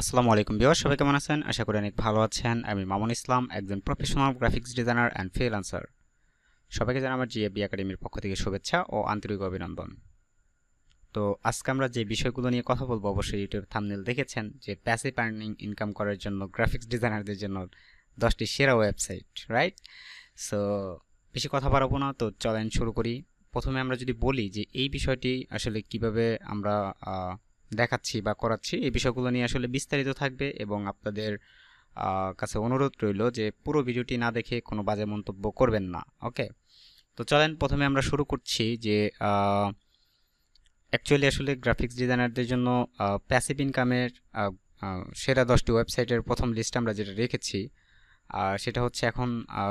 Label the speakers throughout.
Speaker 1: আসসালামু আলাইকুম বিওয়ার সবাই কেমন আছেন? আশা করি অনেক ভালো আছেন। আমি মামুন ইসলাম, একজন professional graphics designer and freelancer সবাইকে জানাই আমার জিএবি একাডেমির পক্ষ থেকে শুভেচ্ছা ও আন্তরিক অভিনন্দন। তো আজকে আমরা যে বিষয়গুলো নিয়ে কথা বলব, অবশ্যই ইউটিউব থামনেল দেখেছেন, যে প্যাসিভ আর্নিং ইনকাম করার জন্য গ্রাফিক্স ডিজাইনারদের জন্য দশটি সেরা ওয়েবসাইট রাইট সো বেশি কথা বাড়াবো না, তো চলেন শুরু করি। প্রথমে আমরা যদি বলি যে এই বিষয়টি আসলে কীভাবে আমরা দেখাচ্ছি বা করাচ্ছি এই বিষয়গুলো নিয়ে আসলে বিস্তারিত থাকবে এবং আপনাদের কাছে অনুরোধ রইল যে পুরো ভিডিওটি না দেখে কোনো বাজে মন্তব্য করবেন না ওকে? তো চলেন প্রথমে আমরা শুরু করছি যে অ্যাকচুয়ালি আসলে গ্রাফিক্স ডিজাইনারদের জন্য প্যাসিভ ইনকামের সেরা দশটি ওয়েবসাইটের প্রথম লিস্ট আমরা যেটা রেখেছি আহ, সেটা হচ্ছে এখন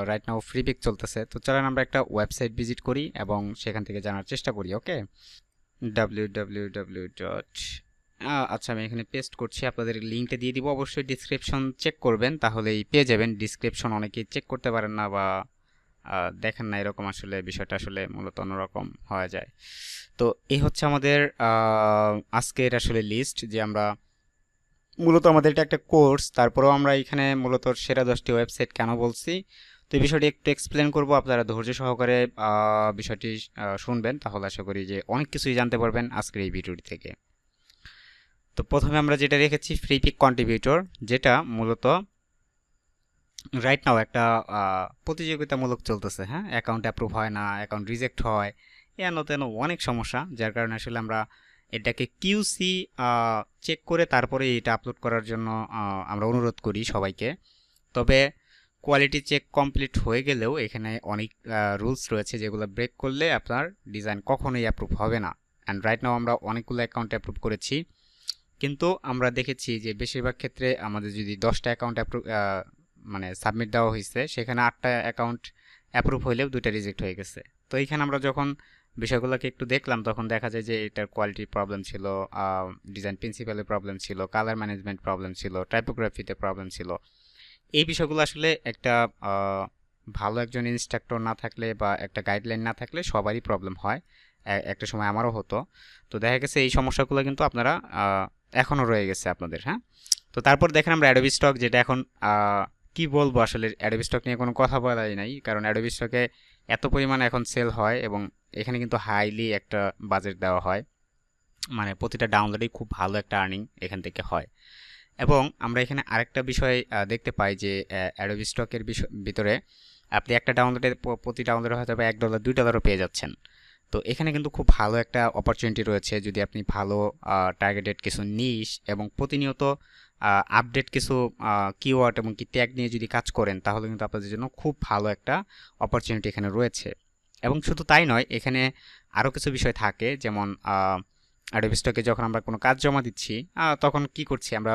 Speaker 1: রাইট নাও ফ্রি পিক চলতেছে। তো চলেন আমরা একটা ওয়েবসাইট ভিজিট করি এবং সেখান থেকে জানার চেষ্টা করি okay? W W W dot আচ্ছা আমি এখানে পেস্ট করছি, আপনাদের লিঙ্কটা দিয়ে দিব, অবশ্যই ডিসক্রিপশন চেক করবেন, তাহলেই পেয়ে যাবেন। ডিসক্রিপশন অনেকেই চেক করতে পারেন না বা দেখেন না এরকম আসলে বিষয়টা আসলে মূলত অন্যরকম হয়ে যায়। তো এই হচ্ছে আমাদের আজকের আসলে লিস্ট যে আমরা মূলত আমাদের এটা একটা কোর্স তারপরেও আমরা এখানে মূলত সেরা দশটি ওয়েবসাইট কেন বলছি, তো এই বিষয়টি একটু এক্সপ্লেন করব, আপনারা ধৈর্য সহকারে বিষয়টি শুনবেন, তাহলে আশা করি যে অনেক কিছুই জানতে পারবেন আজকের এই ভিডিওটি থেকে। তো প্রথমে আমরা যেটা রেখেছি ফ্রি পিক কন্ট্রিবিউটর যেটা মূলত রাইট নাও একটা প্রতিযোগিতামূলক চলতেছে হ্যাঁ? অ্যাকাউন্ট অ্যাপ্রুভ হয় না অ্যাকাউন্ট রিজেক্ট হয়, এন তেন অনেক সমস্যা, যার কারণে আসলে আমরা এটাকে কিউসি চেক করে তারপরে এটা আপলোড করার জন্য আমরা অনুরোধ করি সবাইকে। তবে কোয়ালিটি চেক কমপ্লিট হয়ে গেলেও এখানে অনেক রুলস রয়েছে যেগুলো ব্রেক করলে আপনার ডিজাইন কখনোই অ্যাপ্রুভ হবে না। অ্যান্ড রাইট নাও আমরা অনেকগুলো অ্যাকাউন্ট অ্যাপ্রুভ করেছি। কিন্তু আমরা দেখেছি যে বেশিরভাগ ক্ষেত্রে আমাদের যদি দশটা অ্যাকাউন্ট অ্যাপ্রুভ মানে সাবমিট দেওয়া হয়েছে সেখানে আটটা অ্যাকাউন্ট অ্যাপ্রুভ হলেও দুইটা রিজেক্ট হয়ে গেছে। তো এইখানে আমরা যখন বিষয়গুলোকে একটু দেখলাম, তখন দেখা যায় যে এটার কোয়ালিটির প্রবলেম ছিল ডিজাইন প্রিন্সিপালের প্রবলেম ছিল কালার ম্যানেজমেন্ট প্রবলেম ছিল টাইপোগ্রাফিতে প্রবলেম ছিল। এই বিষয়গুলো আসলে একটা ভালো একজন ইনস্ট্রাক্টর না থাকলে বা একটা গাইডলাইন না থাকলে সবারই প্রবলেম হয়। একটা সময় আমারও হতো। তো দেখা গেছে এই সমস্যাগুলো কিন্তু আপনারা এখনও রয়ে গেছে আপনাদের হ্যাঁ? তো তারপর দেখেন আমরা অ্যাডোবি স্টক যেটা এখন কি বলব আসলে অ্যাডোবি স্টক নিয়ে কোনো কথা বলাই নাই, কারণ অ্যাডোবি স্টকে এত পরিমাণে এখন সেল হয় এবং এখানে কিন্তু হাইলি একটা বাজেট দেওয়া হয়। মানে প্রতিটা ডাউনলোডেই খুব ভালো একটা আর্নিং এখান থেকে হয়। এবং আমরা এখানে আরেকটা বিষয় দেখতে পাই যে অ্যাডোবি স্টকের বিষয়, ভিতরে আপনি একটা ডাউনলোডে প্রতি ডাউনলোডে হয়তো বা এক ডলার দুই ডলারও পেয়ে যাচ্ছেন। তো এখানে কিন্তু খুব ভালো একটা অপরচুনিটি রয়েছে যদি আপনি ভালো টার্গেটেড কিছু নিশ এবং প্রতিনিয়ত আপডেট কিছু কিওয়ার্ড এবং কি ট্যাগ নিয়ে যদি কাজ করেন, তাহলে কিন্তু আপনাদের জন্য খুব ভালো একটা অপরচুনিটি এখানে রয়েছে। এবং শুধু তাই নয়, এখানে আরও কিছু বিষয় থাকে, যেমন অ্যাডোবি স্টকে যখন আমরা কোনো কাজ জমা দিচ্ছি তখন কি করছি আমরা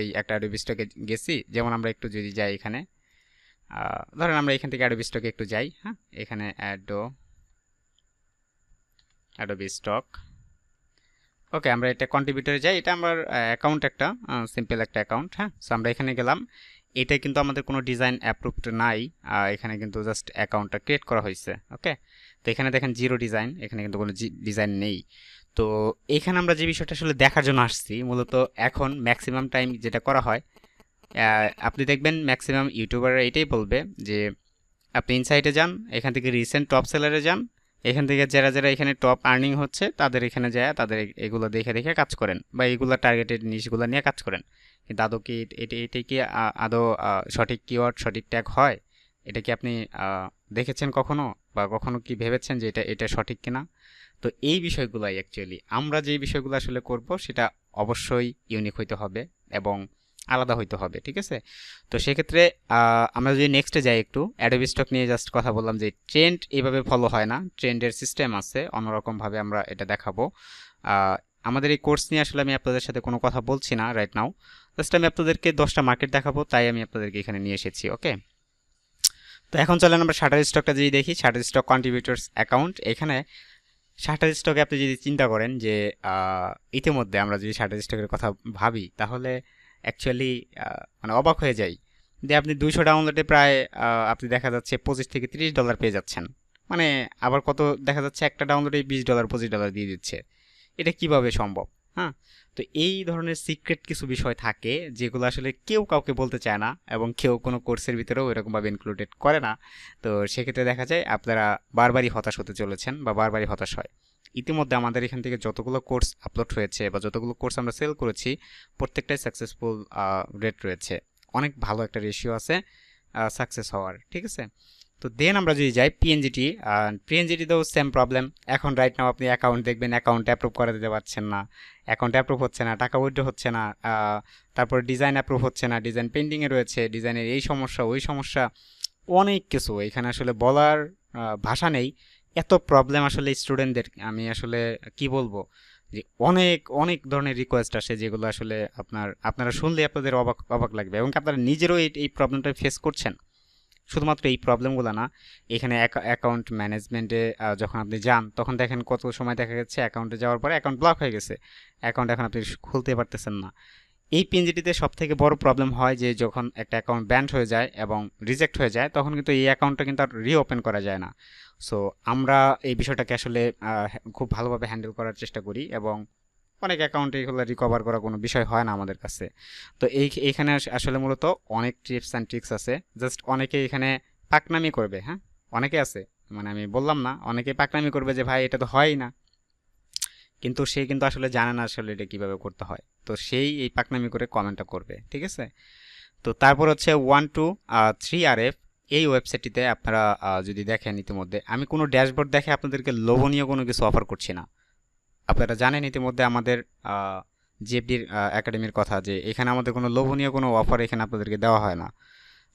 Speaker 1: এই একটা অ্যাডোবি স্টকে গেছি, যেমন আমরা একটু যদি যাই এখানে ধরেন আমরা এখান থেকে অ্যাডোবি স্টকে একটু যাই হ্যাঁ এখানে অ্যাডো অ্যাডোবি স্টক ওকে আমরা এটা কন্ট্রিবিউটারে যাই। এটা আমার অ্যাকাউন্ট একটা সিম্পল একটা অ্যাকাউন্ট হ্যাঁ? সো আমরা এখানে গেলাম। এটা কিন্তু আমাদের কোনো ডিজাইন অ্যাপ্রুভড নাই। এখানে কিন্তু জাস্ট অ্যাকাউন্টটা ক্রিয়েট করা হয়েছে ওকে তো এখানে দেখেন জিরো ডিজাইন এখানে কিন্তু কোনো ডিজাইন নেই। তো এখানে আমরা যে বিষয়টা আসলে দেখার জন্য আসছি, মূলত এখন ম্যাক্সিমাম টাইম যেটা করা হয় আপনি দেখবেন ম্যাক্সিমাম ইউটিউবাররা এটাই বলবে যে, আপনি ইনসাইটে যান, এখান থেকে রিসেন্ট টপ সেলারে যান এখান থেকে যারা যারা এখানে টপ আর্নিং হচ্ছে, তাদের এখানে যায়, তাদের এগুলো দেখে দেখে কাজ করেন বা এগুলো টার্গেটেড নিশগুলো নিয়ে কাজ করেন। কিন্তু আদৌ কি এটা এটা কি আদৌ সঠিক কিওয়ার্ড সঠিক ট্যাগ হয়? এটা কি আপনি দেখেছেন কখনো? বা কখনো কি ভেবেছেন যে এটা এটা সঠিক কিনা? তো এই বিষয়গুলাই অ্যাকচুয়ালি আমরা যে বিষয়গুলো আসলে করব, সেটা অবশ্যই ইউনিক হইতে হবে এবং আলাদা হইতে হবে, ঠিক আছে? তো সেক্ষেত্রে আমরা যদি নেক্সটে যাই একটু অ্যাডোবি স্টক নিয়ে জাস্ট কথা বললাম যে ট্রেন্ড এইভাবে ফলো হয় না ট্রেন্ডের সিস্টেম আছে, অন্যরকমভাবে আমরা এটা দেখাবো। আমাদের এই কোর্স নিয়ে আসলে আমি আপনাদের সাথে কোনো কথা বলছি না রাইট নাও জাস্ট আমি আপনাদেরকে দশটা মার্কেট দেখাবো, তাই আমি আপনাদেরকে এখানে নিয়ে এসেছি ওকে তো এখন চলেন আমরা শাটার স্টকটা যদি দেখি শাটার স্টক কন্ট্রিবিউটার্স অ্যাকাউন্ট এখানে শাটার স্টকে আপনি যদি চিন্তা করেন যে ইতিমধ্যে আমরা যদি শাটার স্টকের কথা ভাবি, তাহলে অ্যাকচুয়ালি মানে অবাক হয়ে যাই। যে আপনি দুইশো ডাউনলোডে প্রায় আপনি দেখা যাচ্ছে পঁচিশ থেকে তিরিশ ডলার পেয়ে যাচ্ছেন। মানে আবার কত, দেখা যাচ্ছে একটা ডাউনলোডে বিশ ডলার পঁচিশ ডলার দিয়ে দিচ্ছে। এটা কীভাবে সম্ভব? হ্যাঁ? তো এই ধরনের সিক্রেট কিছু বিষয় থাকে, যেগুলো আসলে কেউ কাউকে বলতে চায় না এবং কেউ কোনো কোর্সের ভিতরেও এরকমভাবে ইনক্লুডেড করে না। তো সেক্ষেত্রে দেখা যায় আপনারা বারবারই হতাশ হতে চলেছেন বা বারবারই হতাশ হয়। ইতিমধ্যে আমাদের এখান থেকে যতগুলো কোর্স আপলোড হয়েছে বা যতগুলো কোর্স আমরা সেল করেছি, প্রত্যেকটাই সাকসেসফুল রেট রয়েছে। অনেক ভালো একটা রেশিও আছে সাকসেস হওয়ার, ঠিক আছে? তো দেন আমরা যদি যাই পিএনজিটি পিএনজিটিতেও সেম প্রবলেম এখন রাইট নাও আপনি অ্যাকাউন্ট দেখবেন অ্যাকাউন্ট অ্যাপ্রুভ করে দিতে পারছেন না। অ্যাকাউন্ট অ্যাপ্রুভ হচ্ছে না, টাকা উইথড্র হচ্ছে না তারপর ডিজাইন অ্যাপ্রুভ হচ্ছে না ডিজাইন পেন্ডিংয়ে রয়েছে ডিজাইনের এই সমস্যা, ওই সমস্যা, অনেক কিছু। এখানে আসলে বলার ভাষা নেই। এত প্রবলেম আসলে স্টুডেন্টদের আমি আসলে কি বলব? যে অনেক অনেক ধরনের রিকোয়েস্ট আসে যেগুলো আসলে আপনার, আপনারা শুনলে আপনাদের অবাক অবাক লাগবে এবং আপনারা নিজেরও এই এই প্রবলেমটা ফেস করছেন। শুধুমাত্র এই প্রবলেমগুলো না, এখানে অ্যাকাউন্ট ম্যানেজমেন্টে যখন আপনি যান, তখন দেখেন কত সময় দেখা যাচ্ছে অ্যাকাউন্টে যাওয়ার পরে অ্যাকাউন্ট ব্লক হয়ে গেছে। অ্যাকাউন্ট এখন আপনি খুলতে পারতেছেন না। এই পিএনজিটিতে সব থেকে বড় প্রবলেম হয় যে যখন একটা অ্যাকাউন্ট ব্যান্ড হয়ে যায় এবং রিজেক্ট হয়ে যায়, তখন কিন্তু এই অ্যাকাউন্টটা কিন্তু আর রিওপেন করা যায় না। সো আমরা এই বিষয়টাকে আসলে খুব ভালোভাবে হ্যান্ডেল করার চেষ্টা করি এবং অনেক অ্যাকাউন্টে এগুলো রিকভার করা কোনো বিষয় হয় না আমাদের কাছে। তো এই, এইখানে আসলে মূলত অনেক টিপস অ্যান্ড ট্রিক্স আছে। জাস্ট অনেকে এখানে পাকনামি করবে হ্যাঁ? অনেকে আছে। মানে আমি বললাম না, অনেকে পাকনামি করবে যে, ভাই, এটা তো হয়ই না। কিন্তু সে কিন্তু আসলে জানে না আসলে এটা কীভাবে করতে হয়। তো সেই এই পাকনামি করে কমেন্টটা করবে, ঠিক আছে? তো তারপর হচ্ছে one two three R F এই ওয়েবসাইটটিতে আপনারা যদি দেখেন ইতিমধ্যে, আমি কোনো ড্যাশবোর্ড দেখে আপনাদেরকে লোভনীয় কোনো কিছু অফার করছি না। আপনারা জানেন ইতিমধ্যে আমাদের জিএফডির একাডেমির কথা যে এখানে আমাদের কোনো লোভনীয় কোনো অফার এখানে আপনাদেরকে দেওয়া হয় না।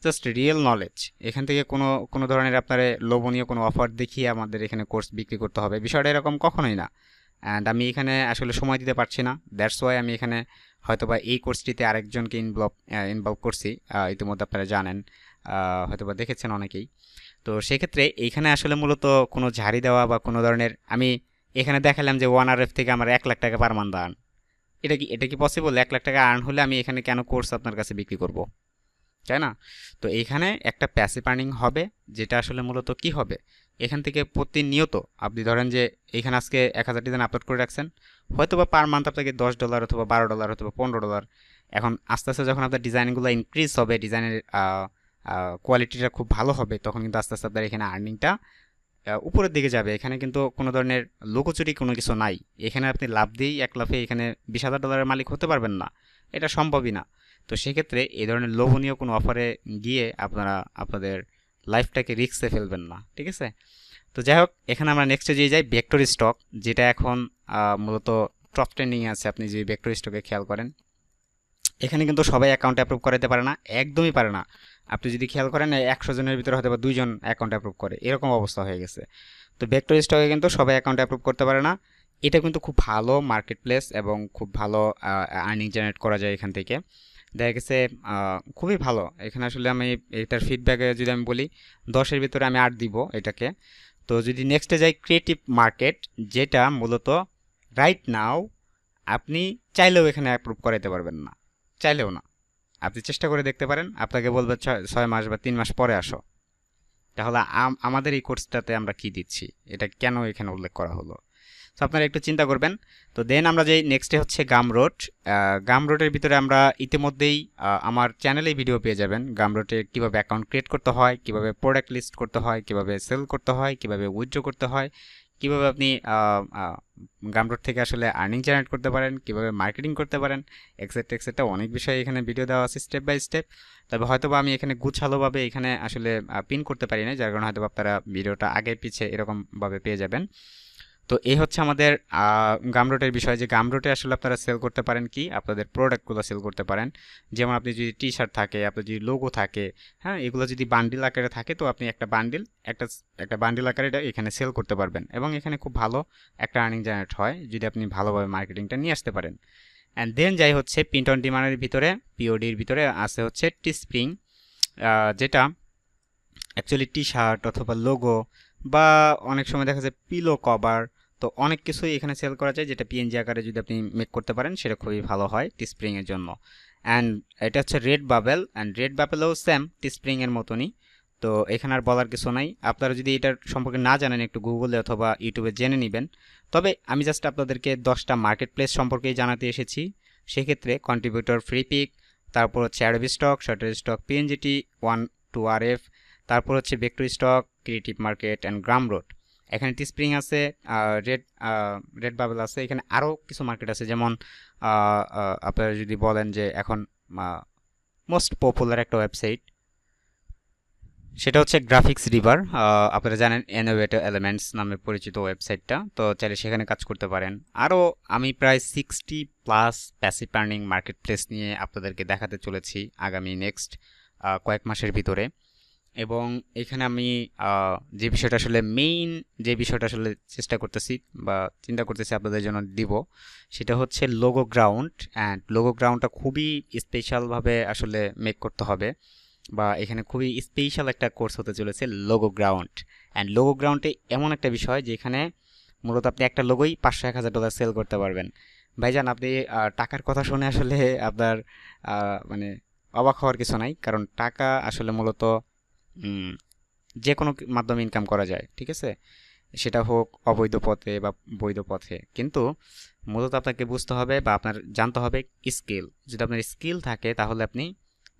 Speaker 1: জাস্ট রিয়েল নলেজ এখান থেকে কোনো কোনো ধরনের আপনার লোভনীয় কোনো অফার দেখিয়ে আমাদের এখানে কোর্স বিক্রি করতে হবে। বিষয়টা এরকম কখনোই না। অ্যান্ড আমি এখানে আসলে সময় দিতে পারছি না। দ্যাটস ওয়াই আমি এখানে হয়তোবা এই কোর্সটিতে আরেকজনকে ইনভলভ ইনভলভ করছি। ইতিমধ্যে আপনারা জানেন হয়তোবা দেখেছেন অনেকেই। তো সেক্ষেত্রে এইখানে আসলে মূলত কোনো ঝাড়ি দেওয়া বা কোনো ধরনের, আমি এখানে দেখালাম যে ওয়ান আর এফ থেকে আমার এক লাখ টাকা পার মান্থ আর্ন এটা কি এটা কি পসিবল এক লাখ টাকা আর্ন হলে আমি এখানে কেন কোর্স আপনার কাছে বিক্রি করব? তাই না? তো এইখানে একটা প্যাসিভ আর্নিং হবে, যেটা আসলে মূলত কি হবে? এখান থেকে প্রতিনিয়ত আপনি ধরেন যে এখানে আজকে এক হাজার ডিজাইন আপলোড করে রাখছেন হয়তো বা পার মান্থ আপনাকে দশ ডলার অথবা বারো ডলার অথবা পনেরো ডলার এখন আস্তে আস্তে যখন আপনার ডিজাইনগুলো ইনক্রিজ হবে ডিজাইনের কোয়ালিটিটা খুব ভালো হবে, তখন কিন্তু আস্তে আস্তে আপনার এখানে আর্নিংটা উপরের দিকে যাবে। এখানে কিন্তু কোনো ধরনের লোকচুরি কোনো কিছু নাই। এখানে আপনি লাভ দিয়েই এক লাফে এখানে বিশ হাজার ডলারের মালিক হতে পারবেন না। এটা সম্ভবই না। তো সেক্ষেত্রে এই ধরনের লোভনীয় কোনো অফারে গিয়ে আপনারা, আপনাদের লাইফটাকে রিক্সে ফেলবেন না, ঠিক আছে? তো যাই হোক, এখানে আমরা নেক্সটে যেয়ে যাই ভেক্টর স্টক যেটা এখন মূলত টপ ট্রেন্ডিংয়ে আছে, আপনি যদি ভেক্টর স্টকে খেয়াল করেন। এখানে কিন্তু সবাই অ্যাকাউন্ট অ্যাপ্রুভ করাতে পারে না, একদমই পারে না। আপনি যদি খেয়াল করেন, একশো জনের ভিতরে হয়তো বা দুইজন অ্যাকাউন্ট অ্যাপ্রুভ করে, এরকম অবস্থা হয়ে গেছে। তো ভেক্টর স্টকে কিন্তু সবাই অ্যাকাউন্ট অ্যাপ্রুভ করতে পারে না। এটা কিন্তু খুব ভালো মার্কেট প্লেস এবং খুব ভালো আর্নিং জেনারেট করা যায় এখান থেকে। দেখা গেছে খুবই ভালো। এখানে আসলে আমি এটার ফিডব্যাকে যদি আমি বলি, দশের ভিতরে আমি আট দিব এটাকে। তো যদি নেক্সটে যাই ক্রিয়েটিভ মার্কেট যেটা মূলত রাইট নাও আপনি চাইলেও এখানে অ্যাপ্রুভ করাইতে পারবেন না। চাইলেও না। আপনি চেষ্টা করে দেখতে পারেন। আপনাকে বলবে ছয় মাস বা তিন মাস পরে আসো। তাহলে আমাদের এই কোর্সটাতে আমরা কি দিচ্ছি? এটা কেন এখানে উল্লেখ করা হলো? তো আপনারা একটু চিন্তা করবেন। তো দেন আমরা যে নেক্সটে হচ্ছে গাম রোড গাম রোডের ভিতরে আমরা ইতিমধ্যেই আমার চ্যানেলেই ভিডিও পেয়ে যাবেন। গাম রোডে কীভাবে অ্যাকাউন্ট ক্রিয়েট করতে হয়, কীভাবে প্রোডাক্ট লিস্ট করতে হয়, কীভাবে সেল করতে হয়, কীভাবে উইথড্র করতে হয়, কীভাবে আপনি গামরোড থেকে আসলে আর্নিং জেনারেট করতে পারেন, কীভাবে মার্কেটিং করতে পারেন এক্সেট্রা এক্সেট্রা অনেক বিষয় এখানে ভিডিও দেওয়া আছে স্টেপ বাই স্টেপ তবে হয়তো বা আমি এখানে গুছালোভাবে এখানে আসলে পিন করতে পারি না যার কারণে হয়তো আপনারা ভিডিওটা আগে পিছিয়ে এরকমভাবে পেয়ে যাবেন। তো এই হচ্ছে আমাদের গামরোটের বিষয়। যে গামরোটে আসলে আপনারা সেল করতে পারেন কি? আপনাদের প্রোডাক্টগুলো সেল করতে পারেন। যেমন আপনি যদি টি শার্ট থাকে, আপনার যদি লোগো থাকে হ্যাঁ এগুলো যদি বান্ডিল আকারে থাকে, তো আপনি একটা বান্ডিল একটা একটা বান্ডিল আকারে এটা এখানে সেল করতে পারবেন। এবং এখানে খুব ভালো একটা আর্নিং জেনারেট হয়, যদি আপনি ভালোভাবে মার্কেটিংটা নিয়ে আসতে পারেন। অ্যান্ড দেন যাই হচ্ছে প্রিন্ট অন ডিমান্ডের ভিতরে পিওডির ভিতরে আছে হচ্ছে টি স্প্রিং যেটা অ্যাকচুয়ালি টি শার্ট অথবা লোগো বা অনেক সময় দেখা যায় পিলো কভার তো অনেক কিছুই এখানে সেল করা যায়, যেটা পিএনজি আকারে যদি আপনি মেক করতে পারেন, সেটা খুবই ভালো হয় টি স্প্রিংয়ের জন্য। অ্যান্ড এটা হচ্ছে রেড বাবেল অ্যান্ড রেড বাবেলও টি স্প্রিংয়ের মতনই। তো এখানে আর বলার কিছু নাই। আপনারা যদি এটার সম্পর্কে না জানেন, একটু গুগলে অথবা ইউটিউবে জেনে নেবেন। তবে আমি জাস্ট আপনাদেরকে দশটা মার্কেট প্লেস সম্পর্কেই জানাতে এসেছি। সেক্ষেত্রে কন্ট্রিবিউটর ফ্রি পিক তারপর হচ্ছে Adobe Stock Shutterstock পিএনজিটি one two R F তারপর হচ্ছে ভেক্টরি stock creative market and gram road এখানে টি স্প্রিং আছে রেড রেড বাবেল আছে। এখানে আরও কিছু মার্কেট আছে, যেমন আপনারা যদি বলেন যে এখন মোস্ট পপুলার একটা ওয়েবসাইট সেটা হচ্ছে গ্রাফিক্স রিভার আপনারা জানেন এনোভেটিভ এলিমেন্টস নামে পরিচিত ওয়েবসাইটটা তো চাইলে সেখানে কাজ করতে পারেন। আরও আমি প্রায় sixty plus passive earning marketplace নিয়ে আপনাদেরকে দেখাতে চলেছি আগামী নেক্সট কয়েক মাসের ভিতরে। এবং এখানে আমি যে বিষয়টা আসলে মেইন যে বিষয়টা আসলে চেষ্টা করতেছি বা চিন্তা করতেছি আপনাদের জন্য দিব, সেটা হচ্ছে লোগো গ্রাউন্ড অ্যান্ড লোগো গ্রাউন্ডটা খুবই স্পেশালভাবে আসলে মেক করতে হবে বা এখানে খুবই স্পেশাল একটা কোর্স হতে চলেছে লোগো গ্রাউন্ড অ্যান্ড লোগো গ্রাউন্ডে এমন একটা বিষয় যেখানে মূলত আপনি একটা লোগোই পাঁচশো এক হাজার ডলার সেল করতে পারবেন। ভাইজান, আপনি টাকার কথা শুনে আসলে আপনার মানে অবাক হওয়ার কিছু নাই কারণ টাকা আসলে মূলত যে কোনো মাধ্যমে ইনকাম করা যায়, ঠিক আছে? সেটা হোক অবৈধ পথে বা বৈধ পথে। কিন্তু মূলত আপনাকে বুঝতে হবে বা আপনার জানতে হবে স্কিল। যদি আপনার স্কিল থাকে, তাহলে আপনি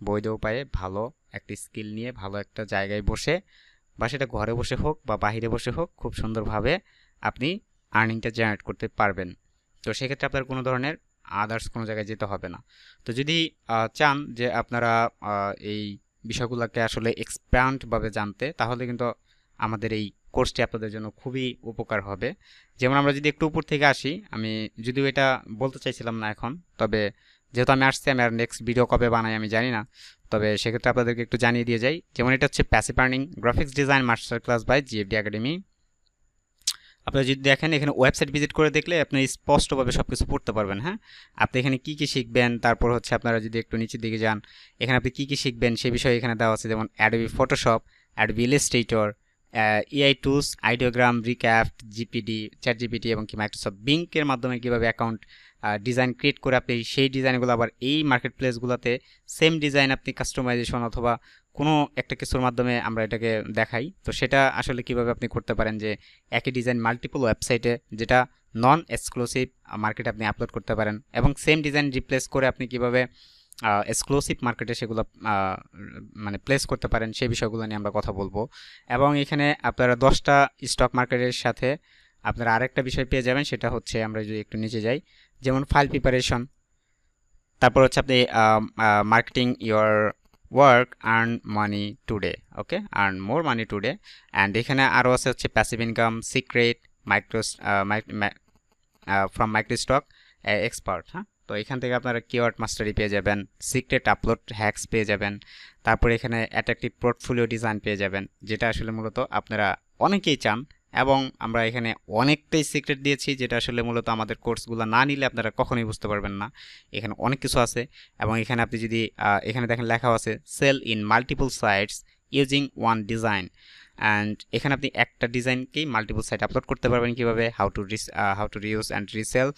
Speaker 1: বৈধ উপায়ে ভালো একটি স্কিল নিয়ে ভালো একটা জায়গায় বসে বা সেটা ঘরে বসে হোক বা বাহিরে বসে হোক, খুব সুন্দরভাবে আপনি আর্নিংটা জেনারেট করতে পারবেন। তো সেক্ষেত্রে আপনার কোনো ধরনের আদার্স কোনো জায়গায় যেতে হবে না। তো যদি চান যে আপনারা এই বিষয়গুলোকে আসলে এক্সপ্যান্ডভাবে জানতে, তাহলে কিন্তু আমাদের এই কোর্সটি আপনাদের জন্য খুবই উপকার হবে। যেমন আমরা যদি একটু উপর থেকে আসি, আমি যদিও এটা বলতে চাইছিলাম না এখন, তবে যেহেতু আমি আসছি, আমি আর নেক্সট ভিডিও কবে বানাই আমি জানি না। তবে সেক্ষেত্রে আপনাদেরকে একটু জানিয়ে দিয়ে যাই। যেমন এটা হচ্ছে passive earning graphics design master class by GFD academy আপনারা যদি দেখেন, এখানে ওয়েবসাইট ভিজিট করে দেখলে আপনি স্পষ্টভাবে সব কিছু পড়তে পারবেন হ্যাঁ? আপনি এখানে কী কী শিখবেন? তারপর হচ্ছে আপনারা যদি একটু নিচের দিকে যান, এখানে আপনি কী কী শিখবেন সে বিষয়ে এখানে দেওয়া আছে, যেমন Adobe Photoshop Adobe Illustrator AI tools Ideogram Recraft GPD chat GPT এবং কি মাইক্রোসফট বিঙ্কের মাধ্যমে কীভাবে অ্যাকাউন্ট ডিজাইন ক্রিয়েট করে আপনি সেই ডিজাইনগুলো আবার এই মার্কেট প্লেসগুলোতে সেম ডিজাইন আপনি কাস্টমাইজেশন অথবা কোনো একটা কিছুর মাধ্যমে আমরা এটাকে দেখাই। তো সেটা আসলে কীভাবে আপনি করতে পারেন যে একই ডিজাইন মাল্টিপল ওয়েবসাইটে যেটা নন এক্সক্লুসিভ মার্কেটে আপনি আপলোড করতে পারেন এবং সেম ডিজাইন রিপ্লেস করে আপনি কীভাবে এক্সক্লুসিভ মার্কেটে সেগুলো মানে প্লেস করতে পারেন সেই বিষয়গুলো নিয়ে আমরা কথা বলব। এবং এখানে আপনারা দশটা স্টক মার্কেটের সাথে আপনারা আরেকটা বিষয় পেয়ে যাবেন, সেটা হচ্ছে আমরা যদি একটু নিচে যাই। যেমন ফাইল প্রিপারেশন তারপর হচ্ছে আপনি marketing your work earn money today okay earn more money today and এখানে আরও আছে হচ্ছে passive income secret micro from microstock expert হ্যাঁ? তো এখান থেকে আপনারা কিওয়ার্ড মাস্টারি পেয়ে যাবেন সিক্রেট আপলোড হ্যাক্স পেয়ে যাবেন, তারপর এখানে অ্যাট্রাকটিভ পোর্টফোলিও ডিজাইন পেয়ে যাবেন, যেটা আসলে মূলত আপনারা অনেকেই চান এবং আমরা এখানে অনেকটাই সিক্রেট দিয়েছি, যেটা আসলে মূলত আমাদের কোর্সগুলো না নিলে আপনারা কখনোই বুঝতে পারবেন না। এখানে অনেক কিছু আছে এবং এখানে আপনি যদি এখানে দেখেন লেখা আছে sell in multiple sites using one design and এখানে আপনি একটা ডিজাইনকেই মাল্টিপল সাইট আপলোড করতে পারবেন কীভাবে how to Rhys how to reuse and resell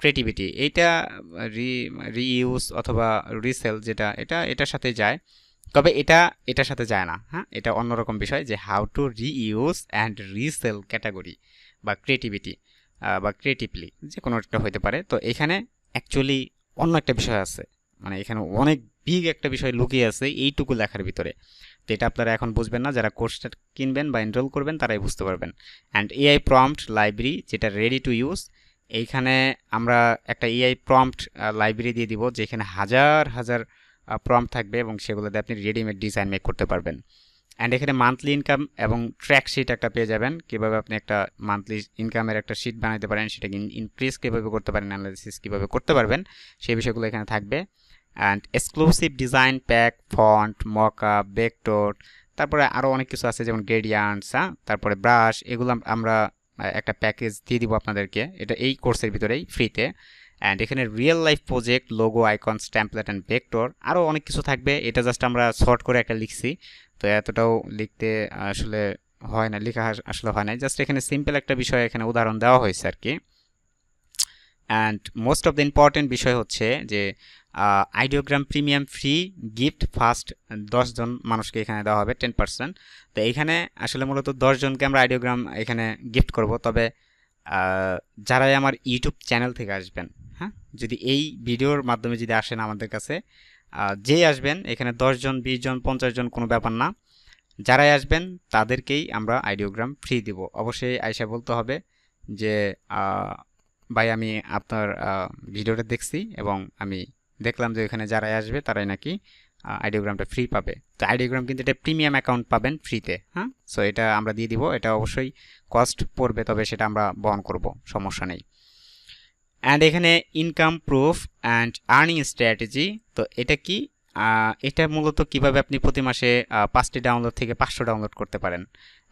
Speaker 1: creativity এইটা রি রিইউজ অথবা রিসেল যেটা, এটা, এটার সাথে যায়। তবে এটা, এটার সাথে যায় না হ্যাঁ? এটা অন্যরকম বিষয় যে how to reuse and resell category বা ক্রিয়েটিভিটি বা ক্রিয়েটিভলি যে কোনো একটা হইতে পারে। তো এখানে অ্যাকচুয়ালি অন্য একটা বিষয় আছে। মানে এখানে অনেক বিগ একটা বিষয় লুকিয়ে আছে এইটুকু লেখার ভিতরে। তো এটা আপনারা এখন বুঝবেন না, যারা কোর্সটা কিনবেন বা এনরোল করবেন তারাই বুঝতে পারবেন। অ্যান্ড এআই প্রম্পট লাইব্রেরি যেটা রেডি টু ইউজ এইখানে আমরা একটা এআই প্রম্পট লাইব্রেরি দিয়ে দিব, যেখানে হাজার হাজার প্রম্পট থাকবে এবং সেগুলোতে আপনি রেডিমেড ডিজাইন মেক করতে পারবেন। অ্যান্ড এখানে মান্থলি ইনকাম এবং ট্র্যাক শিট একটা পেয়ে যাবেন। কীভাবে আপনি একটা মান্থলি ইনকামের একটা শিট বানাতে পারেন সেটাকে ইনক্রিজ কীভাবে করতে পারেন অ্যানালিসিস কীভাবে করতে পারবেন, সেই বিষয়গুলো এখানে থাকবে। And exclusive design pack font mockup vector তারপরে আরও অনেক কিছু আছে, যেমন গ্রেডিয়ান্টস হ্যাঁ তারপরে ব্রাশ এগুলো আমরা একটা প্যাকেজ দিয়ে দিব আপনাদেরকে। এটা এই কোর্সের ভিতরেই ফ্রিতে অ্যান্ড এখানে real life project logo icon template and vector আরও অনেক কিছু থাকবে। এটা জাস্ট আমরা শর্ট করে একটা লিখছি। তো এতটাও লিখতে আসলে হয় না, লেখা আসলে হয় না। জাস্ট এখানে সিম্পল একটা বিষয় এখানে উদাহরণ দেওয়া হয়েছে আর কি। And most of the important বিষয় হচ্ছে যে Ideogram premium free gift first জন মানুষকে এখানে দেওয়া হবে টেন পার্সেন্ট তো এখানে আসলে মূলত দশজনকে আমরা আইডিওগ্রাম এখানে গিফট করব। তবে যারাই আমার ইউটিউব চ্যানেল থেকে আসবেন হ্যাঁ? যদি এই ভিডিওর মাধ্যমে যদি আসেন আমাদের কাছে যেই আসবেন, এখানে জন বিশ জন পঞ্চাশ জন কোনো ব্যাপার না। যারাই আসবেন, তাদেরকেই আমরা আইডিওগ্রাম ফ্রি দিব। অবশ্যই আয়সা বলতে হবে যে ভাই আমি আপনার ভিডিওটা দেখছি এবং আমি দেখলাম যে এখানে যারাই আসবে, তারাই নাকি আইডিওগ্রামটা ফ্রি পাবে। তো আইডিওগ্রাম কিন্তু এটা প্রিমিয়াম অ্যাকাউন্ট পাবেন ফ্রিতে হ্যাঁ? সো এটা আমরা দিয়ে দিব। এটা অবশ্যই কস্ট পড়বে, তবে সেটা আমরা বহন করব, সমস্যা নেই। অ্যান্ড এখানে income proof and earning strategy তো এটা কি? এটা মূলত কীভাবে আপনি প্রতি মাসে পাঁচটি ডাউনলোড থেকে পাঁচশো ডাউনলোড করতে পারেন?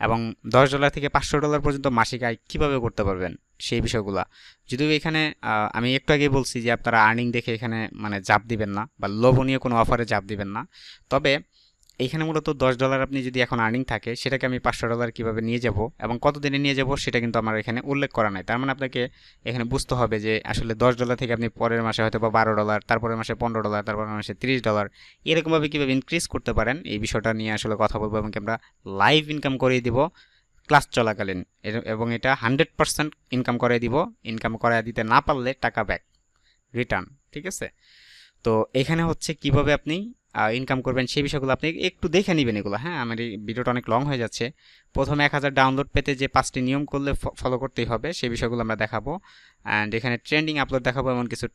Speaker 1: এবং দশ ডলার থেকে পাঁচশো ডলার পর্যন্ত মাসিক আয় কীভাবে করতে পারবেন? সেই বিষয়গুলো। যদিও এখানে আমি একটু আগে বলছি যে আপনারা আর্নিং দেখে এখানে মানে জাপ দিবেন না বা লোভনীয় কোনো অফারে জাপ দিবেন না। তবে এইখানে মূলত দশ ডলার আপনি যদি এখন আর্নিং থাকে, সেটাকে আমি পাঁচশো ডলার কীভাবে নিয়ে যাব এবং কত দিনে নিয়ে যাব সেটা কিন্তু আমার এখানে উল্লেখ করা নাই। তার মানে আপনাকে এখানে বুঝতে হবে যে আসলে দশ ডলার থেকে আপনি পরের মাসে হয়তো বা বারো ডলার তারপরের মাসে পনেরো ডলার তারপরের মাসে তিরিশ ডলার এরকমভাবে কীভাবে ইনক্রিজ করতে পারেন? এই বিষয়টা নিয়ে আসলে কথা বলব এবং আমরা লাইভ ইনকাম করিয়ে দিব ক্লাস চলাকালীন। এবং এটা হান্ড্রেড পার্সেন্ট ইনকাম করে দিব। ইনকাম করে দিতে না পারলে টাকা ব্যাক রিটার্ন ঠিক আছে? তো এখানে হচ্ছে কীভাবে আপনি ইনকাম করবেন, সেই বিষয়গুলো আপনি একটু দেখে নেবেন এগুলো। হ্যাঁ আমার এই ভিডিওটা অনেক লং হয়ে যাচ্ছে। প্রথমে এক হাজার ডাউনলোড পেতে যে পাঁচটি নিয়ম করলে ফলো করতেই হবে, সেই বিষয়গুলো আমরা দেখাবো। অ্যান্ড এখানে ট্রেন্ডিং আপলোড দেখাবো এমন কিছু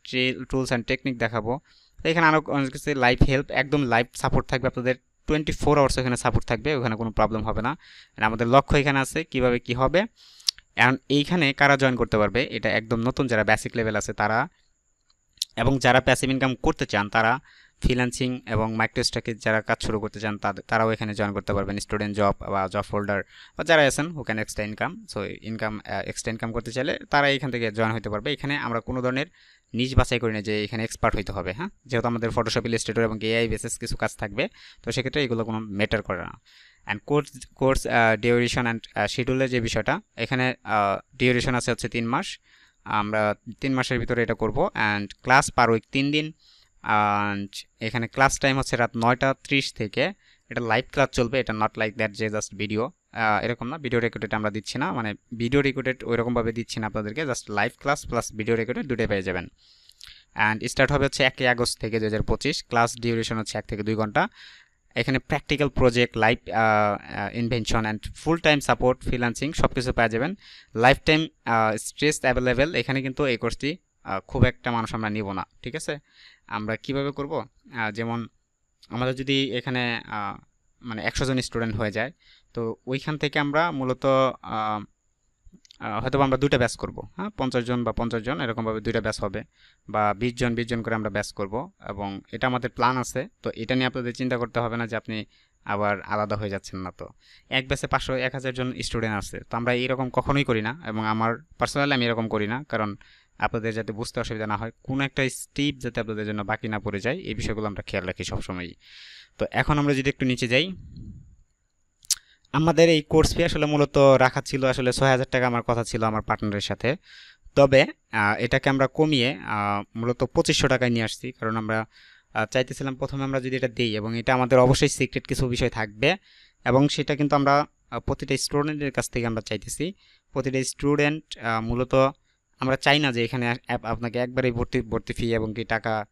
Speaker 1: টুলস অ্যান্ড টেকনিক দেখাবো। তো এখানে আরও অনেক কিছু লাইভ হেল্প একদম লাইভ সাপোর্ট থাকবে। আপনাদের টোয়েন্টি ফোর আওয়ার্স এখানে সাপোর্ট থাকবে, ওখানে কোনো প্রবলেম হবে না। আমাদের লক্ষ্য এখানে আছে, কীভাবে কি হবে? এখন এইখানে কারা জয়েন করতে পারবে? এটা একদম নতুন, যারা বেসিক লেভেল আছে তারা। এবং যারা প্যাসিভ ইনকাম করতে চান তারা ফ্রিল্যান্সিং এবং মাইক্রোস্টকে যারা কাজ শুরু করতে চান তারাও এখানে জয়েন করতে পারবেন। স্টুডেন্ট জব বা জব হোল্ডার বা যারা আছেন who can extra income so income extra income করতে চাইলে তারা এখান থেকে জয়েন হতে পারবে। এখানে আমরা কোনো ধরনের নিজ বাছাই করি না যে এখানে এক্সপার্ট হতে হবে হ্যাঁ? যেহেতু আমাদের ফটোশপ ইলাস্ট্রেটর এবং এআই বেসিস কিছু কাজ থাকবে, তো সেক্ষেত্রে এগুলো কোনো ম্যাটার করে না। And course course duration and শিডিউলের যে বিষয়টা, এখানে ডিউরেশন আছে হচ্ছে তিন মাস। আমরা তিন মাসের ভিতরে এটা করব। অ্যান্ড ক্লাস পার উইক তিন দিন। অ্যান্ড এখানে ক্লাস টাইম হচ্ছে রাত নয়টা ত্রিশ থেকে। এটা লাইভ ক্লাস চলবে, এটা নট লাইক দ্যাট যে জাস্ট ভিডিও এরকম না ভিডিও রেকর্ডেড আমরা দিচ্ছি না। মানে ভিডিও রেকর্ডেড ওইরকমভাবে দিচ্ছি না আপনাদেরকে just live class plus video recorded দুটোই পেয়ে যাবেন। অ্যান্ড স্টার্ট হবে হচ্ছে একই আগস্ট থেকে দু হাজার পঁচিশ। ক্লাস ডিউরেশন হচ্ছে এক থেকে দুই ঘণ্টা। এখানে practical project live invention and full time support freelancing সব কিছু পেয়ে যাবেন। লাইফ টাইম স্ট্রেস অ্যাভেলেবেল এখানে কিন্তু এই কোর্সটি খুব একটা মানুষ আমরা নিব না, ঠিক আছে? আমরা কীভাবে করব? যেমন আমাদের যদি এখানে মানে একশো জন স্টুডেন্ট হয়ে যায়, তো ওইখান থেকে আমরা মূলত হয়তো আমরা দুইটা ব্যাচ করব হ্যাঁ? পঞ্চাশ জন বা পঞ্চাশ জন, এরকমভাবে দুইটা ব্যাচ হবে বা বিশ জন বিশ জন করে আমরা ব্যাচ করব এবং এটা আমাদের প্ল্যান আছে, তো এটা নিয়ে আপনাদের চিন্তা করতে হবে না যে আপনি আবার আলাদা হয়ে যাচ্ছেন না তো। এক ব্যাচে পাঁচশো, এক হাজার জন স্টুডেন্ট আছে, তো আমরা এরকম কখনোই করি না এবং আমার পার্সোনালি আমি এরকম করি না, কারণ আপনাদের যাতে বুঝতে অসুবিধা না হয়, কোনো একটা স্টিপ যাতে আপনাদের জন্য বাকি না পড়ে যায়, এই বিষয়গুলো আমরা খেয়াল রাখি সবসময়ই। তো এখন আমরা যদি একটু নিচে যাই, আমাদের এই কোর্স ফি আসলে মূলত রাখা ছিল আসলে ছয় হাজার টাকা আমার কথা ছিল আমার পার্টনারের সাথে। তবে এটাকে আমরা কমিয়ে মূলত পঁচিশশো টাকায় নিয়ে আসছি। কারণ আমরা চাইতেছিলাম প্রথমে আমরা যদি এটা দিই এবং এটা আমাদের অবশ্যই সিক্রেট কিছু বিষয় থাকবে এবং সেটা কিন্তু আমরা প্রতিটা স্টুডেন্টের কাছ থেকে আমরা চাইতেছি। প্রতিটা স্টুডেন্ট মূলত আমরা চাই না যে এখানে আপ- আপনাকে একবারেই ভর্তি ভর্তি ফি এবং কি টাকা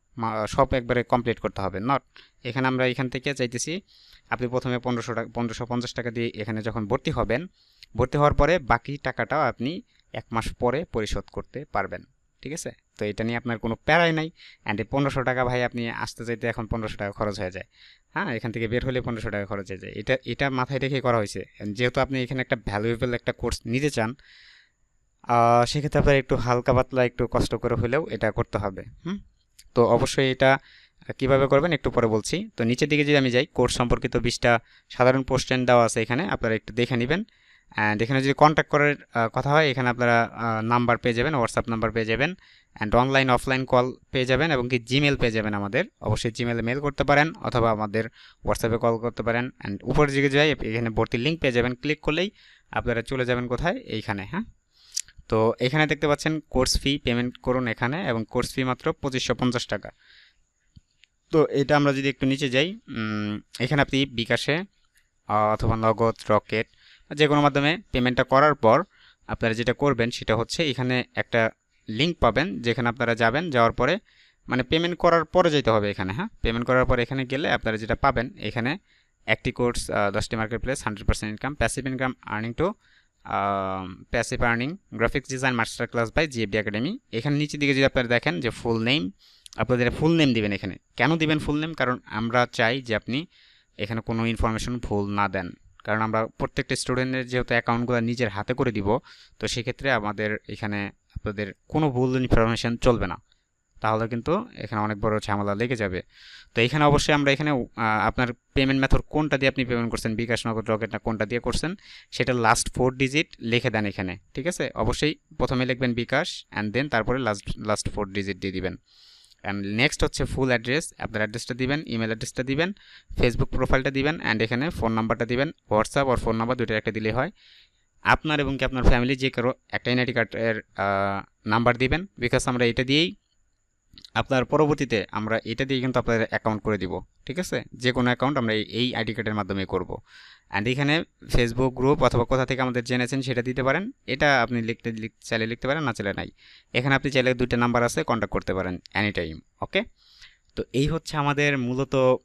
Speaker 1: সব একবারে কমপ্লিট করতে হবে। নট এখানে আমরা এখান থেকে চাইতেছি, আপনি প্রথমে পনেরোশো টাকা, পনেরোশো পঞ্চাশ টাকা দিয়ে এখানে যখন ভর্তি হবেন, ভর্তি হওয়ার পরে বাকি টাকাটাও আপনি এক মাস পরে পরিশোধ করতে পারবেন। ঠিক আছে? তো এটা নিয়ে আপনার কোনো প্যারাই নাই। অ্যান্ড পনেরোশো টাকা ভাই আপনি আসতে চাইতে এখন পনেরোশো টাকা খরচ হয়ে যায়। হ্যাঁ? এখান থেকে বের হলে পনেরোশো টাকা খরচ হয়ে যায়। এটা এটা মাথায় রেখে করা হয়েছে। যেহেতু আপনি এখানে একটা ভ্যালুয়েবল একটা কোর্স নিতে চান সেক্ষেত্রে আপনার একটু হালকা পাতলা, একটু কষ্ট করে হলেও এটা করতে হবে, হুম? তো অবশ্যই এটা কীভাবে করবেন একটু পরে বলছি। তো নিচের দিকে যদি আমি যাই কোর্স সম্পর্কিত বিশটা সাধারণ পোস্টেন দেওয়া আছে এখানে, আপনারা একটু দেখে নেবেন। অ্যান্ড এখানে যদি কন্ট্যাক্ট করার কথা হয়, এখানে আপনারা নাম্বার পেয়ে যাবেন হোয়াটসঅ্যাপ নাম্বার পেয়ে যাবেন। অ্যান্ড অনলাইন অফলাইন কল পেয়ে যাবেন এবং কি জিমেল পেয়ে যাবেন আমাদের। অবশ্যই জিমেলে মেল করতে পারেন অথবা আমাদের হোয়াটসঅ্যাপে কল করতে পারেন। অ্যান্ড উপরের দিকে যাই, এখানে ভর্তির লিঙ্ক পেয়ে যাবেন। ক্লিক করলেই আপনারা চলে যাবেন কোথায়? এইখানে হ্যাঁ? তো এখানে দেখতে পাচ্ছেন কোর্স ফি, পেমেন্ট করুন এখানে এবং কোর্স ফি মাত্র পঁচিশশো পঞ্চাশ টাকা। তো এটা আমরা যদি একটু নিচে যাই এখানে আপনি বিকাশে অথবা নগদ, রকেট যে কোনো মাধ্যমে পেমেন্টটা করার পর আপনারা যেটা করবেন সেটা হচ্ছে এখানে একটা লিঙ্ক পাবেন, যেখানে আপনারা যাবেন, যাওয়ার পরে মানে পেমেন্ট করার পরে যেতে হবে এখানে হ্যাঁ? পেমেন্ট করার পরে এখানে গেলে আপনারা যেটা পাবেন, এখানে একটি কোর্স দশটি market place hundred percent income, passive income, earning to passive earning graphics design master class by GFD academy এখানে নিচের দিকে যদি আপনারা দেখেন যে ফুল নেম আপনাদের ফুল নেম দিবেন এখানে। কেন দিবেন ফুল নেম কারণ আমরা চাই যে আপনি এখানে কোনো ইনফরমেশন ভুল না দেন। কারণ আমরা প্রত্যেকটা স্টুডেন্টের যেহেতু অ্যাকাউন্টগুলো নিজের হাতে করে দিব, তো সেক্ষেত্রে আমাদের এখানে আপনাদের কোনো ভুল ইনফরমেশন চলবে না। তাহলে কিন্তু এখানে অনেক বড় ঝামেলা লেগে যাবে। তো এখানে অবশ্যই আমরা এখানে আপনার পেমেন্ট মেথড কোনটা দিয়ে আপনি পেমেন্ট করছেন, বিকাশ নগদ রকেট না কোনটা দিয়ে করছেন, সেটা লাস্ট ফোর ডিজিট লিখে দেন এখানে, ঠিক আছে? অবশ্যই প্রথমে লিখবেন বিকাশ অ্যান্ড দেন তারপরে লাস্ট লাস্ট ফোর ডিজিট দিয়ে দিবেন। অ্যান্ড নেক্সট হচ্ছে ফুল অ্যাড্রেস আপনার অ্যাড্রেসটা দিবেন ইমেল অ্যাড্রেসটা দিবেন ফেসবুক প্রোফাইলটা দিবেন অ্যান্ড এখানে ফোন নাম্বারটা দিবেন হোয়াটসঅ্যাপ আর ফোন নাম্বার দুটো একটা দিলে হয়। আপনার এবং কি আপনার ফ্যামিলি যে কারও একটা এনআইডি কার্ডের নাম্বার দিবেন বিকজ আমরা এটা দিয়েই আপনার পরবর্তীতে আমরা এটা দিয়ে কিন্তু আপনাদের অ্যাকাউন্ট করে দিব, ঠিক আছে? যে কোনো অ্যাকাউন্ট আমরা এই- আইডি কার্ডের মাধ্যমে করব। অ্যান্ড এখানে ফেসবুক গ্রুপ অথবা কোথা থেকে আমাদের জেনেছেন সেটা দিতে পারেন। এটা আপনি লিখতে, লিখ- চাইলে লিখতে পারেন, না চাইলে নাই। এখানে আপনি চাইলে দুইটা নাম্বার আছে কন্ট্যাক্ট করতে পারেন এনি টাইম ওকে তো এই হচ্ছে আমাদের মূলত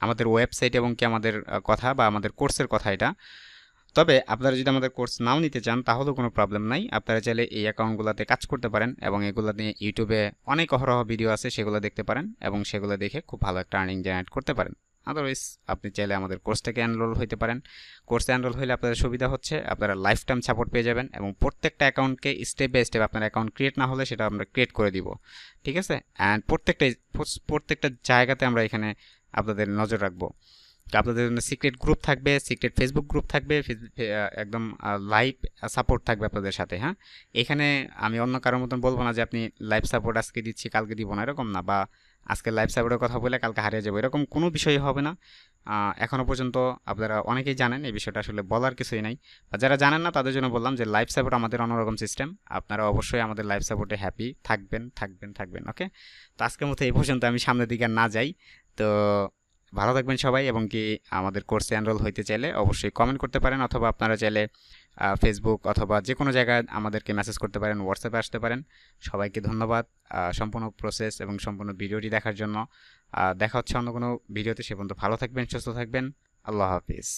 Speaker 1: আমাদের ওয়েবসাইট এবং কি আমাদের কথা বা আমাদের কোর্সের কথা এটা। তবে আপনারা যদি আমাদের কোর্স নাও নিতে চান, তাহলেও কোনো প্রবলেম নাই। আপনারা চাইলে এই অ্যাকাউন্টগুলোতে কাজ করতে পারেন এবং এগুলো নিয়ে ইউটিউবে অনেক অহরহ ভিডিও আছে, সেগুলো দেখতে পারেন এবং সেগুলো দেখে খুব ভালো একটা আর্নিং জেনারেট করতে পারেন। আদারওয়াইজ আপনি চাইলে আমাদের কোর্স থেকে এনরোল হতে পারেন। কোর্সে এনরোল হলে আপনাদের সুবিধা হচ্ছে, আপনারা লাইফ টাইম সাপোর্ট পেয়ে যাবেন এবং প্রত্যেকটা অ্যাকাউন্টকে স্টেপ বাই স্টেপ আপনার অ্যাকাউন্ট ক্রিয়েট না হলে সেটা আমরা ক্রিয়েট করে দিব। ঠিক আছে? অ্যান্ড প্রত্যেকটা প্রত্যেকটা জায়গাতে আমরা এখানে আপনাদের নজর রাখব। আপনাদের জন্য সিক্রেট গ্রুপ থাকবে সিক্রেট ফেসবুক গ্রুপ থাকবে একদম লাইভ সাপোর্ট থাকবে আপনাদের সাথে হ্যাঁ? এখানে আমি অন্য কারোর মতন বলব না যে আপনি লাইভ সাপোর্ট আজকে দিচ্ছি, কালকে দিব না, এরকম না বা আজকে লাইভ সাপোর্টের কথা বলে কালকে হারিয়ে যাব, এরকম কোনো বিষয় হবে না। এখনও পর্যন্ত আপনারা অনেকেই জানেন এই বিষয়টা, আসলে বলার কিছুই নাই। যারা জানেন না, তাদের জন্য বললাম যে লাইভ সাপোর্ট আমাদের অন্যরকম সিস্টেম আপনারা অবশ্যই আমাদের লাইভ সাপোর্টে হ্যাপি থাকবেন থাকবেন থাকবেন ওকে তো আজকের মতো এই পর্যন্ত, আমি সামনের দিকে না যাই। তো ভালো থাকবেন সবাই এবং কি আমাদের কোর্সে এনরোল হইতে চাইলে অবশ্যই কমেন্ট করতে পারেন অথবা আপনারা চাইলে ফেসবুক অথবা যে কোনো জায়গায় আমাদেরকে মেসেজ করতে পারেন হোয়াটসঅ্যাপে আসতে পারেন। সবাইকে ধন্যবাদ সম্পূর্ণ প্রসেস এবং সম্পূর্ণ ভিডিওটি দেখার জন্য। দেখা হচ্ছে অন্য কোনো ভিডিওতে, সে পর্যন্ত ভালো থাকবেন, সুস্থ থাকবেন। আল্লাহ হাফিজ।